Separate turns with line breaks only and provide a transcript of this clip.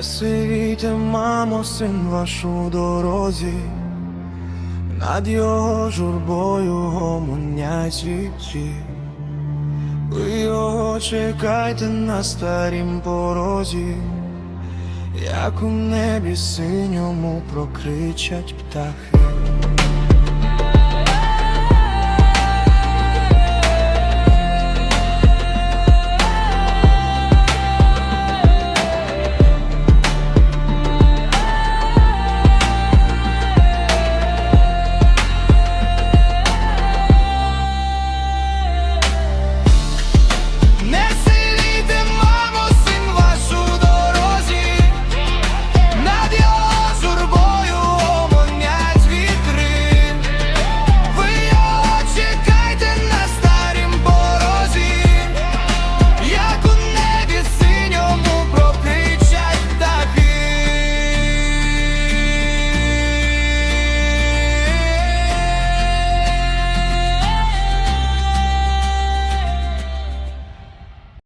Сивійте, мамо, син ваш у дорозі, над його журбою гомонять світі. Ви його чекайте на старім порозі, як у небі синьому прокричать птахи.